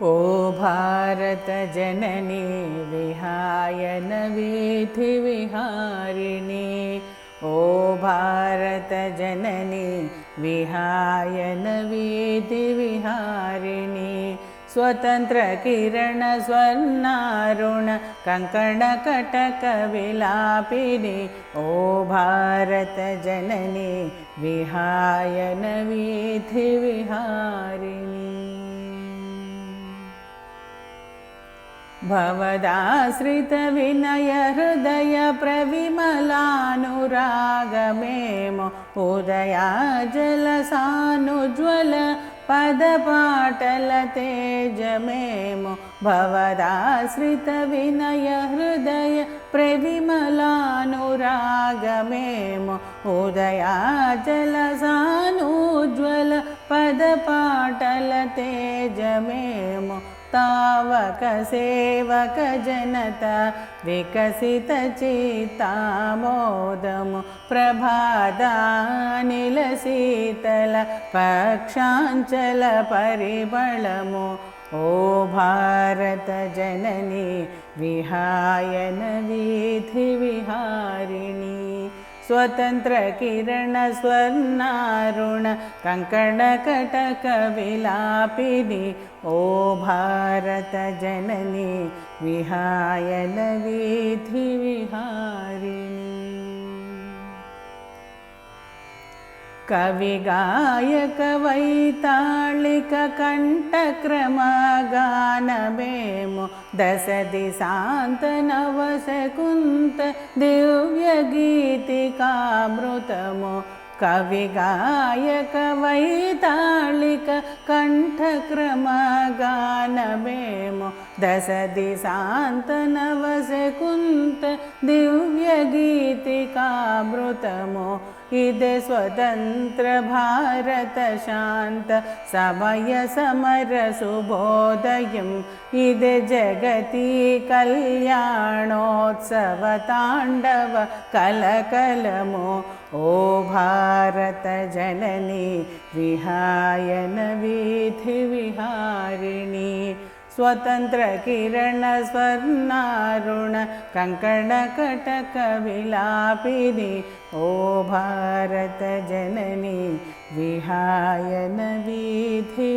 ओ भारतजननी विहाय वीथिविहारिणि ओ भारतजननी विहाय वीथिविहारिणि स्वतन्त्रकिरणस्वर्णारुण कङ्कणकटकविलापिनि ओ भारतजननी विहाय वीथिविहारिणि भवदाश्रितविनयहृदय प्रविमलानुरागमेम उदया जलसानुज्वल पदपाटलतेजमेम भवदाश्रितविनयहृदय प्रविमलानुरागमेम उदया जलसानुज्वल पदपाटलतेजमेम तावकसेवकजनता विकसितचितामोदमु प्रभादानिलशीतल पक्षाञ्चलपरिमळमु ओ भारतजननी विहायन वीथिविहारिणी स्वतन्त्रकिरणस्वर्णारुण कङ्कणकटकविलापिनि ओ भारतजननी विहाय वीथिविहारिणी कविगायकवैताळिककण्ठक्रमगानमेमो दशदिशान्तनवशकुन्त दिव्यगीतिकामृतमो कविगायकवैताळिककण्ठक्रमगानमेमो दशदिशान्तनवशकुन्त दिव्यगीतिकामृतमो इदे स्वतन्त्रभारतशान्त समयसमरसुबोधयम् इदे जगति कल्याणोत्सवताण्डव कलकलमो। ओ भारतजननी विहायन वीथिविहारिणी स्वतन्त्रकिरणस्वर्णारुण कङ्कणकटकविलापिनि ओ भारतजननी विहायन वीथि